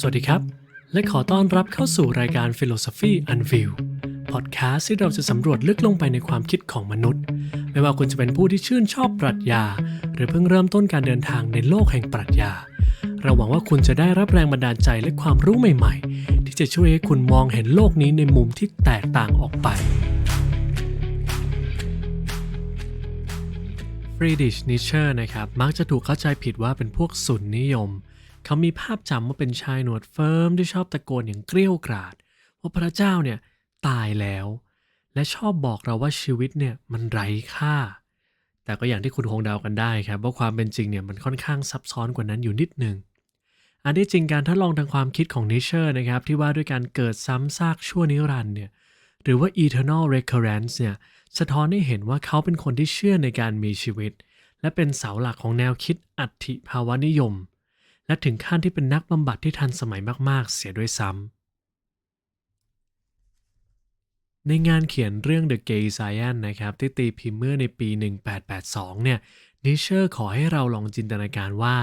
สวัสดีครับ และขอต้อนรับเข้าสู่รายการ Philosophy Unveiled พอดแคสต์ที่เราจะสำรวจลึกลงไปในความคิดของมนุษย์ ไม่ว่าคุณจะเป็นผู้ที่ชื่นชอบปรัชญา หรือเพิ่งเริ่มต้นการเดินทางในโลกแห่งปรัชญา เราหวังว่าคุณจะได้รับแรงบันดาลใจและความรู้ใหม่ ๆ ที่จะช่วยให้คุณมองเห็นโลกนี้ในมุมที่แตกต่างออกไปฟรีดิชนิเชอร์นะครับมักจะถูกเข้าใจผิดว่าเป็นพวกสุนนิยม เขามีภาพจำว่าเป็นชายหนวดเฟิร์มที่ชอบตะโกนอย่างเกรี้ยวกราดว่าพระเจ้าเนี่ยตายแล้ว และชอบบอกเราว่าชีวิตเนี่ยมันไร้ค่า แต่ก็อย่างที่คุณคงเดากันได้ครับว่าความเป็นจริงเนี่ยมันค่อนข้างซับซ้อนกว่านั้นอยู่นิดหนึ่งอันที่จริงการทดลองทางความคิดของนิเชอร์นะครับที่ว่าด้วยการเกิดซ้ำซากชั่วนิรันด์เนี่ยหรือว่า eternal recurrence เนี่ยสะท้อนให้เห็นว่าเขาเป็นคนที่เชื่อในการมีชีวิต และเป็นเสาหลักของแนวคิดอัตถิภาวะนิยม และถึงขั้นที่เป็นนักบำบัดที่ทันสมัยมาก ๆ เสียด้วยซ้ำ ในงานเขียนเรื่อง The Gay Science นะครับ ที่ตีพิมพ์เมื่อในปี 1882 เนี่ยนิเชอร์ขอให้เราลองจินตนาการว่า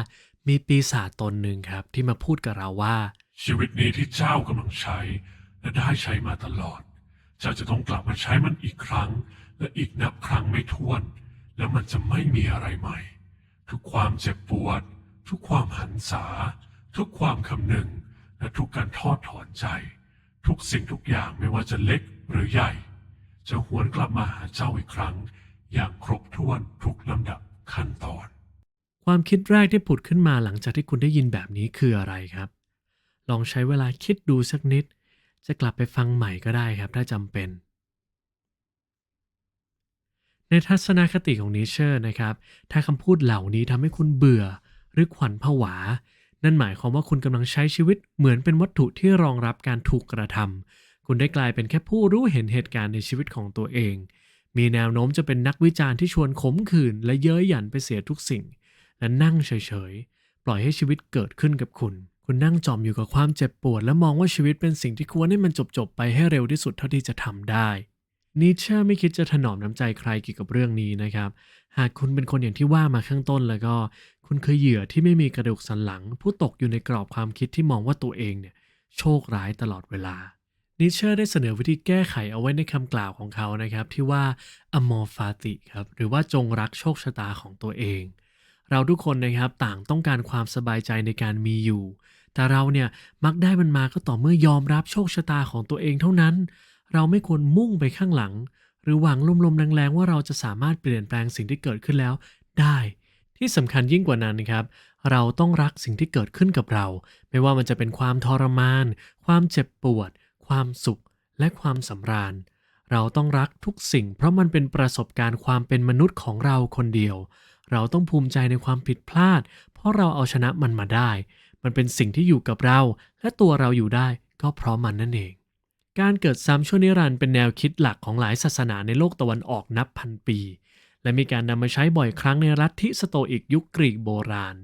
มีปีศาจตนหนึ่งครับ ที่มาพูดกับเราว่า ชีวิตนี้ที่เจ้ากำลังใช้ และได้ใช้มาตลอด เจ้าจะต้องกลับมาใช้มันอีกครั้ง และอีกนับครั้งไม่ถ้วน แล้วมันจะไม่มีอะไรใหม่ทุกความเจ็บปวด ทุกความหันษา ทุกความคำนึง และทุกการทอดถอนใจ ทุกสิ่งทุกอย่างไม่ว่าจะเล็กหรือใหญ่ จะหวนกลับมาหาเจ้าอีกครั้ง อย่างครบถ้วนทุกลำดับขั้นตอน ความคิดแรกที่ผุดขึ้นมาหลังจากที่คุณได้ยินแบบนี้คืออะไรครับ ลองใช้เวลาคิดดูสักนิด จะกลับไปฟังใหม่ก็ได้ครับ ถ้าจำเป็นในทัศนคติของนิเชอร์นะครับ ถ้าคำพูดเหล่านี้ทำให้คุณเบื่อ หรือขวัญผวา นั่นหมายความว่าคุณกำลังใช้ชีวิตเหมือนเป็นวัตถุที่รองรับการถูกกระทำคุณได้กลายเป็นแค่ผู้รู้เห็นเหตุการณ์ในชีวิตของตัวเอง มีแนวโน้มจะเป็นนักวิจารณ์ที่ชวนขมขื่นและเย้ยหยันไปเสียทุกสิ่ง และนั่งเฉยๆ ปล่อยให้ชีวิตเกิดขึ้นกับคุณ คุณนั่งจอมอยู่กับความเจ็บปวด และมองว่าชีวิตเป็นสิ่งที่ควรให้มันจบๆไปให้เร็วที่สุดเท่าที่จะทำได้ นิเชอร์ไม่คิดจะถนอมน้ำใจใครเกี่ยวกับเรื่องนี้นะครับ หากคุณเป็นคนอย่างที่ว่ามาข้างต้นแล้วก็ คุณคือเหยื่อที่ไม่มีกระดูกสันหลัง ผู้ตกอยู่ในกรอบความคิดที่มองว่าตัวเองเนี่ยโชคร้ายตลอดเวลานิเชอร์ได้เสนอวิธีแก้ไขเอาไว้ในคำกล่าวของเขานะครับ ที่ว่าอมอฟาติครับหรือว่าจงรักโชคชะตาของตัวเอง เราทุกคนนะครับต่างต้องการความสบายใจในการมีอยู่ แต่เราเนี่ยมักได้มันมาก็ต่อเมื่อยอมรับโชคชะตาของตัวเองเท่านั้น เราไม่ควรมุ่งไปข้างหลัง หรือหวังลมๆแรงๆว่าเราจะสามารถเปลี่ยนแปลงสิ่งที่เกิดขึ้นแล้วได้ ที่สำคัญยิ่งกว่านั้นนะครับ เราต้องรักสิ่งที่เกิดขึ้นกับเรา ไม่ว่ามันจะเป็นความทรมาน ความเจ็บปวด ความสุข และความสำราญ เราต้องรักทุกสิ่ง เพราะมันเป็นประสบการณ์ความเป็นมนุษย์ของเราคนเดียว เราต้องภูมิใจในความผิดพลาด เพราะเราเอาชนะมันมาได้ มันเป็นสิ่งที่อยู่กับเรา และตัวเราอยู่ได้ก็เพราะมันนั่นเอง การเกิดซ้ำชั่วนิรันดร์เป็นแนวคิดหลักของหลายศาสนาในโลกตะวันออกนับพันปี และมีการนำมาใช้บ่อยครั้งในรัฐทิสโตอิกยุคกรีกโบราณ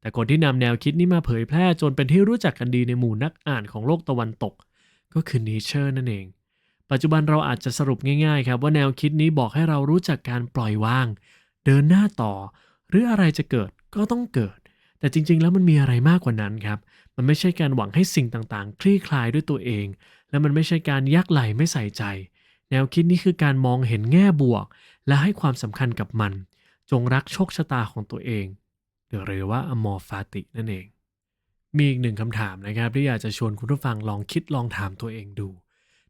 แต่คนที่นำแนวคิดนี้มาเผยแพร่จนเป็นที่รู้จักกันดีในหมู่นักอ่านของโลกตะวันตก ก็คือนิเชอร์นั่นเอง ปัจจุบันเราอาจจะสรุปง่ายๆ ครับว่าแนวคิดนี้บอกให้เรารู้จักการปล่อยวาง เดินหน้าต่อ หรืออะไรจะเกิดก็ต้องเกิด แต่จริงๆ แล้วมันมีอะไรมากกว่านั้นครับ มันไม่ใช่การหวังให้สิ่งต่างๆ คลี่คลายด้วยตัวเอง และมันไม่ใช่การยักไหลไม่ใส่ใจ แนวคิดนี้คือการมองเห็นแง่บวก และให้ความสำคัญกับมัน จงรักโชคชะตาของตัวเอง หรือว่าอมอฟาตินั่นเอง มีอีกหนึ่งคำถามนะครับ ที่อยากจะชวนคุณผู้ฟังลองคิดลองถามตัวเองดู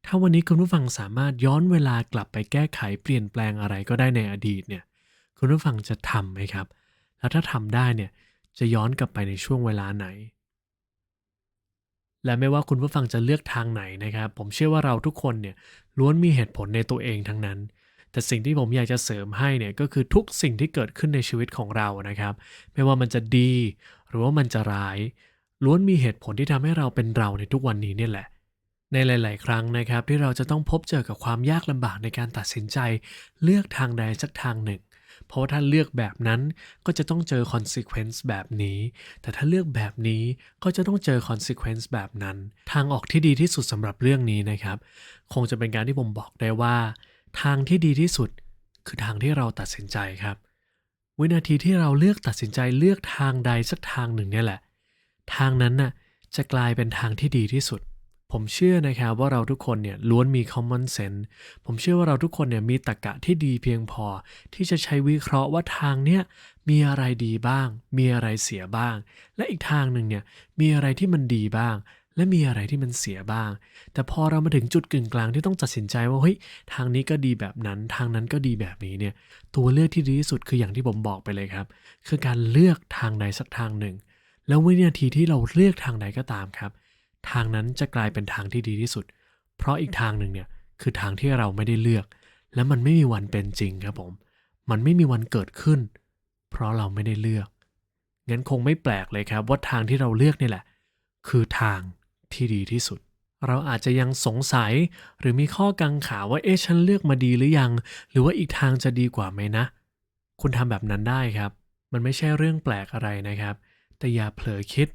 ถ้าวันนี้คุณผู้ฟังสามารถย้อนเวลากลับไปแก้ไขเปลี่ยนแปลงอะไรก็ได้ในอดีตเนี่ยคุณผู้ฟังจะทำไหมครับ แล้วถ้าทำได้เนี่ยจะย้อนกลับไปในช่วงเวลาไหน และไม่ว่าคุณผู้ฟังจะเลือกทางไหนนะครับ ผมเชื่อว่าเราทุกคนเนี่ยล้วนมีเหตุผลในตัวเองทั้งนั้น แต่สิ่งที่ผมอยากจะเสริมให้เนี่ยก็คือทุกสิ่งที่เกิดขึ้นในชีวิตของเรานะครับ ไม่ว่ามันจะดี หรือว่ามันจะร้าย ล้วนมีเหตุผลที่ทำให้เราเป็นเราในทุกวันนี้เนี่ยแหละ ในหลาย ๆ ครั้งนะครับ ที่เราจะต้องพบเจอกับความยากลำบากในการตัดสินใจ เลือกทางใดสักทางหนึ่ง เพราะว่าถ้าเลือกแบบนั้นก็จะต้องเจอ consequence แบบนี้ แต่ถ้าเลือกแบบนี้ก็จะต้องเจอ consequence แบบนั้น ทางออกที่ดีที่สุดสำหรับเรื่องนี้นะครับ คงจะเป็นการที่ผมบอกได้ว่า ทางที่ดีที่สุดคือทางที่เราตัดสินใจครับ วินาทีที่เราเลือกตัดสินใจเลือกทางใดสักทางหนึ่งเนี่ยแหละ ทางนั้นน่ะจะกลายเป็นทางที่ดีที่สุด ผมเชื่อนะครับว่าเราทุกคนเนี่ยล้วนมี common sense ผมเชื่อว่าเราทุกคนเนี่ยมีตรรกะที่ดีเพียงพอ ที่จะใช้วิเคราะห์ว่าทางเนี้ยมีอะไรดีบ้าง มีอะไรเสียบ้าง และอีกทางหนึ่งเนี่ยมีอะไรที่มันดีบ้าง และมีอะไรที่มันเสียบ้าง แต่พอเรามาถึงจุดกึ่งกลางที่ต้องตัดสินใจว่าเฮ้ยทางนี้ก็ดีแบบนั้น ทางนั้นก็ดีแบบนี้เนี่ยตัวเลือกที่ดีที่สุดคืออย่างที่ผมบอกไปเลยครับ คือการเลือกทางใดสักทางหนึ่ง แล้ววินาทีที่เราเลือกทางใดก็ตามครับ ทางนั้นจะกลายเป็นทางที่ดีที่สุด เพราะอีกทางหนึ่งเนี่ยคือทางที่เราไม่ได้เลือก และมันไม่มีวันเป็นจริงครับผม มันไม่มีวันเกิดขึ้น เพราะเราไม่ได้เลือก งั้นคงไม่แปลกเลยครับว่าทางที่เราเลือกนี่แหละ คือทางที่ดีที่สุด เราอาจจะยังสงสัยหรือมีข้อกังขาว่าเอ๊ะฉันเลือกมาดีหรือยัง หรือว่าอีกทางจะดีกว่าไหมนะ คุณทำแบบนั้นได้ครับ มันไม่ใช่เรื่องแปลกอะไรนะครับ แต่อย่าเผลอคิด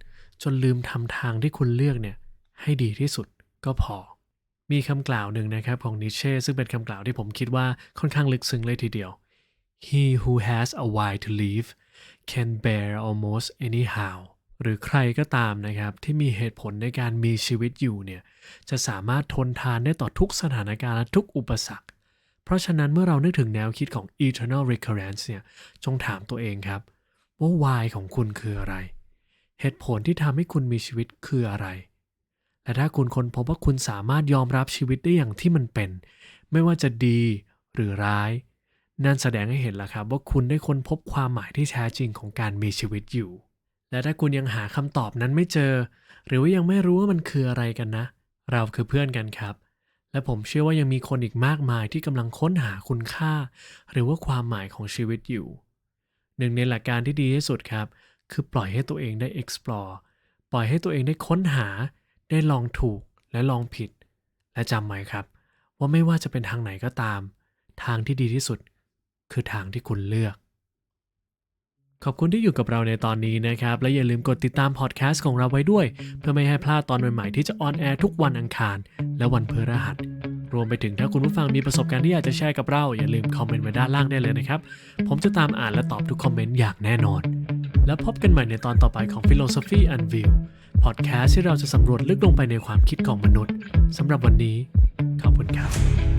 จนลืมทำทางที่คุณเลือกเนี่ยให้ดีที่สุดก็พอ มีคำกล่าวหนึ่งนะครับของนิเช่ซึ่งเป็นคำกล่าวที่ผมคิดว่าค่อนข้างลึกซึ้งเลยทีเดียว He who has a why to live can bear almost anyhow หรือใครก็ตามนะครับที่มีเหตุผลในการมีชีวิตอยู่เนี่ยจะสามารถทนทานได้ต่อทุกสถานการณ์และทุกอุปสรรค เพราะฉะนั้นเมื่อเรานึกถึงแนวคิดของ eternal recurrence เนี่ยจงถามตัวเองครับ ว่า why ของคุณคืออะไร เหตุผลที่ทำให้คุณมีชีวิตคืออะไร และถ้าคุณค้นพบว่าคุณสามารถยอมรับชีวิตได้อย่างที่มันเป็น ไม่ว่าจะดีหรือร้าย นั่นแสดงให้เห็นแล้วครับว่าคุณได้ค้นพบความหมายที่แท้จริงของการมีชีวิตอยู่ และถ้าคุณยังหาคำตอบนั้นไม่เจอ หรือว่ายังไม่รู้ว่ามันคืออะไรกันนะ เราคือเพื่อนกันครับ และผมเชื่อว่ายังมีคนอีกมากมายที่กำลังค้นหาคุณค่า หรือว่าความหมายของชีวิตอยู่หนึ่งในหลักการที่ดีที่สุดครับ คือปล่อยให้ตัวเองได้ explore ปล่อยให้ตัวเองได้ค้นหา ได้ลองถูกและลองผิด และจำไว้ครับ ว่าไม่ว่าจะเป็นทางไหนก็ตาม ทางที่ดีที่สุด คือทางที่คุณเลือก ขอบคุณที่อยู่กับเราในตอนนี้นะครับ และอย่าลืมกดติดตามพอดแคสต์ของเราไว้ด้วย เพื่อไม่ให้พลาดตอนใหม่ๆที่จะออนแอร์ทุกวันอังคาร และวันพฤหัสรวมไปถึงถ้าคุณผู้ฟังมีประสบการณ์ที่อยากจะแชร์กับเรา อย่าลืมคอมเมนต์ไว้ด้านล่างได้เลยนะครับ ผมจะตามอ่านและตอบทุกคอมเมนต์อย่างแน่นอน แล้วพบกันใหม่ในตอนต่อไปของ Philosophy Unveil พอดแคสต์ที่เราจะสำรวจลึกลงไปในความคิดของมนุษย์สำหรับวันนี้ ขอบคุณครับ